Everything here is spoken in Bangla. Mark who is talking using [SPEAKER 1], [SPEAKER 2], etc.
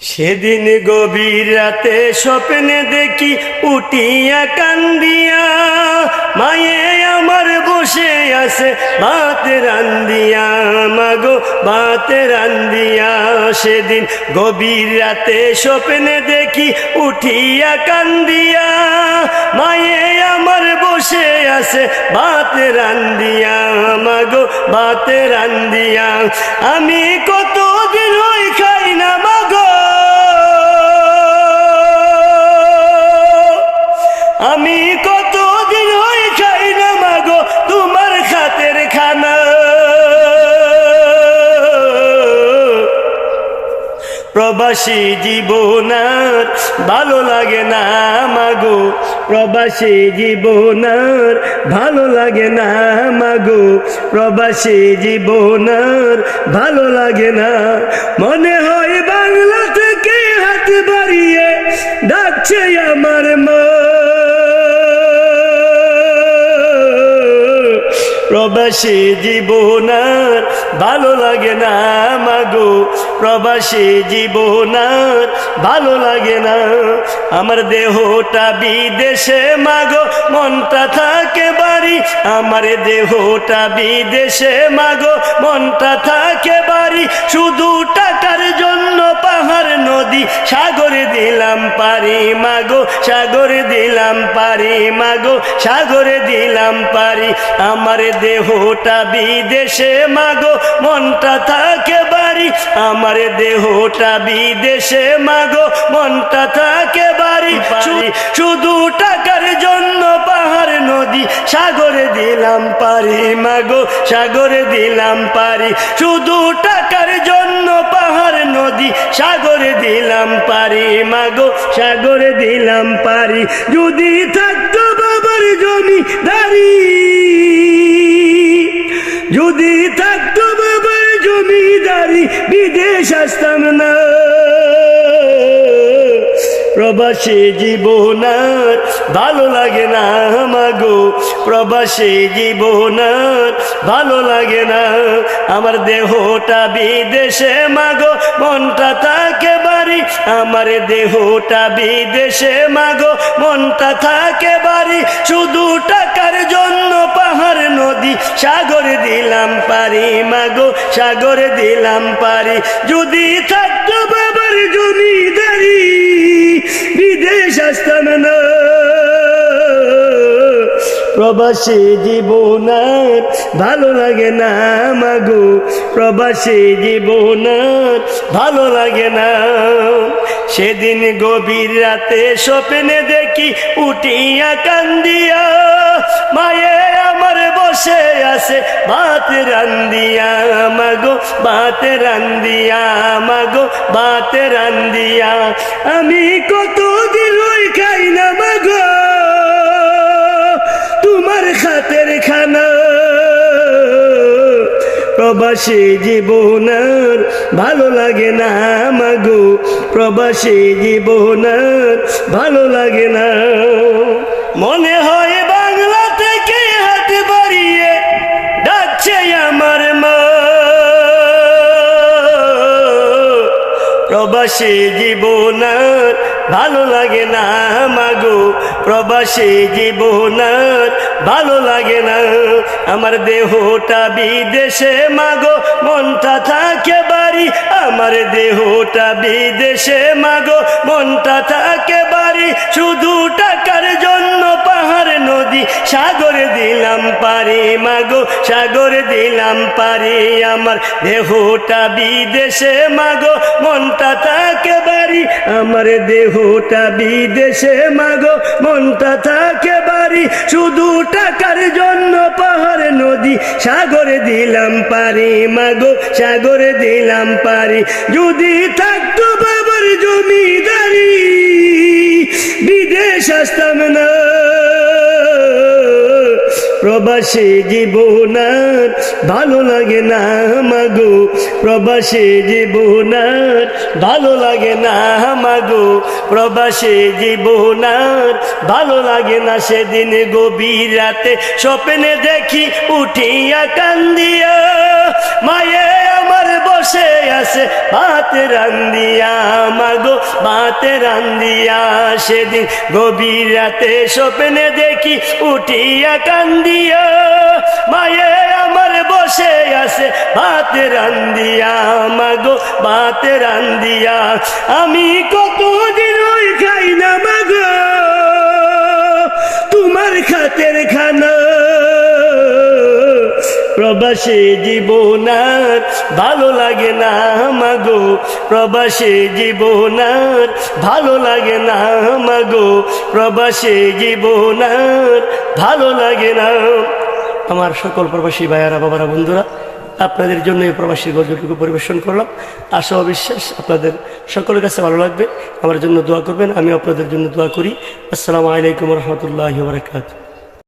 [SPEAKER 1] সেদিন গভীর রাতে স্বপ্নে দেখি উঠিয়া কান্দিয়া, মায়ে আমার বসে আছে, ভাত রান্দিয়া মাগো ভাত রান্দিয়া সেদিন গভীর রাতে স্বপ্নে দেখি উঠিয়া কান্দিয়া, মায়ে আমার বসে আছে, ভাত রান্দিয়া মাগো ভাত রান্দিয়া আমি কতদিন আমি কতদিন ওই খাই না মাগো তোমার খাতের খানা। প্রবাসী জীবনার ভালো লাগে না মাগো, প্রবাসী জীবনার ভালো লাগে না মাগো, প্রবাসী জীবনার ভালো লাগে না। মনে হয় বাংলা থেকে হাত বাড়িয়ে ডাকছে আমার মা। প্রবাসী জীবনার ভালো লাগে না মাগো প্রবাসী জীবনার ভালো লাগে না। আমার দেহটা বিদেশে মাগো, মনটা থাকে বাড়ি। আমার দেহটা বিদেশে মাগো, মনটা থাকে বাড়ি। শুধু টাকার জন্য পাহাড়, নদী, সাগরে দিলাম পারি মাগো সাগরে দিলাম পারি মাগো সাগরে দিলাম পারি। আমার দেহটা বিদেশে মাগো মনটা থাকে বাড়ি। আমার দেহটা বিদেশে মাগো মনটা থাকে বাড়ি। শুধু টাকার জন্য পাহাড় নদী। সাগরে দিলাম পারি মাগো সাগরে দিলাম পারি। শুধু টাকার জন্য নদী, সাগরে দিলাম পারি। মাগো, সাগরে দিলাম পারি। যদি থাকতো বাবার জমি দারি যদি থাকতো বাবার জমিদারি বিদেশ আসতাম না। প্রবাসী জীবনার ভালো লাগে না মাগো প্রবাসী জীবনার ভালো লাগে না। আমার দেহটা বিদেশে মাগো, মনটা থাকে বাড়ি। আমার দেহটা বিদেশে মাগো, মনটা থাকে বাড়ি। শুধু টাকার জন্য পাহাড়, নদী, সাগরে দিলাম পারি মাগো, সাগরে দিলাম পারি। যদি থাকতো প্রবাসী জীবনার ভালো লাগে না মাগো প্রবাসী জীবনার ভালো লাগে না। সেদিন গভীর রাতে স্বপ্নে দেখি উঠিয়া কান্দিয়া, মায়ে আমার বসে আছে ভাত রান্দিয়া মাগো ভাত রান্দিয়া মাগো ভাত রান্দিয়া আমি কতদিন ওই প্রবাসী জীবনার ভালো লাগে না মাগো প্রবাসী জীবনার ভালো লাগে না। মনে হয় বাংলা থেকে হাত বাড়িয়ে ডাকছে আমার মা। প্রবাসী জীবনার ভালো লাগে না মাগো প্রবাসী জীবনার ভালো লাগে না। আমার দেহটা বিদেশে, মাগো, মনটা থাকে বাড়ি। আমার দেহটা বিদেশে, মাগো, মনটা থাকে বাড়ি। শুধু টাকার জন্য পাহাড়, নদী, সাগরে দিলাম পারি, মাগো, সাগরে দিলাম পারি। আমার দেহটা বিদেশে, মাগো, মনটা থাকে বাড়ি। আমার দেহটা বিদেশে, মাগো, মনটা থাকে বাড়ি। শুধু টাকার জন্য পাহাড়, নদী, সাগরে দিলাম পারি। মাগো, সাগরে দিলাম পারি। যদি থাকতো বাবার জমিদারি, বিদেশ আসতাম না। প্রবাসী জীবনার ভালো লাগে না মাগো। প্রবাসী জীবনার ভালো লাগে না মাগো। জীব জীবনার ভালো লাগে না সেদিন গভীর রাতে। স্বপ্নে দেখি উঠিয়া কান্দিয়া মায়ে আছে ভাত রান্দিয়া মাগো, বাতে রান্দিয়া সেদিন গভীর রাতে স্বপ্নে দেখি উঠিয়া কান্দিয়া, মায়ে আমার বসে আছে ভাতে রান্দিয়া মাগো ভাতে রান্দিয়া আমি কতদিন খাই না মাগো। প্রবাসে জীবনার ভালো লাগে না মাগো প্রবাসে জীবনার ভালো লাগে না মাগো প্রবাসে জীবনার ভালো লাগে না। আমার সকল প্রবাসী ভাইয়ারা, বাবারা, বন্ধুরা, আপনাদের জন্য এই প্রবাসী গল্পটুকু পরিবেশন করলাম। আশা ও বিশ্বাস আপনাদের সকলের কাছে ভালো লাগবে। আমার জন্য দোয়া করবেন আমি আপনাদের জন্য দোয়া করি। আসসালামু আলাইকুম রহমতুল্লাহ বারকাত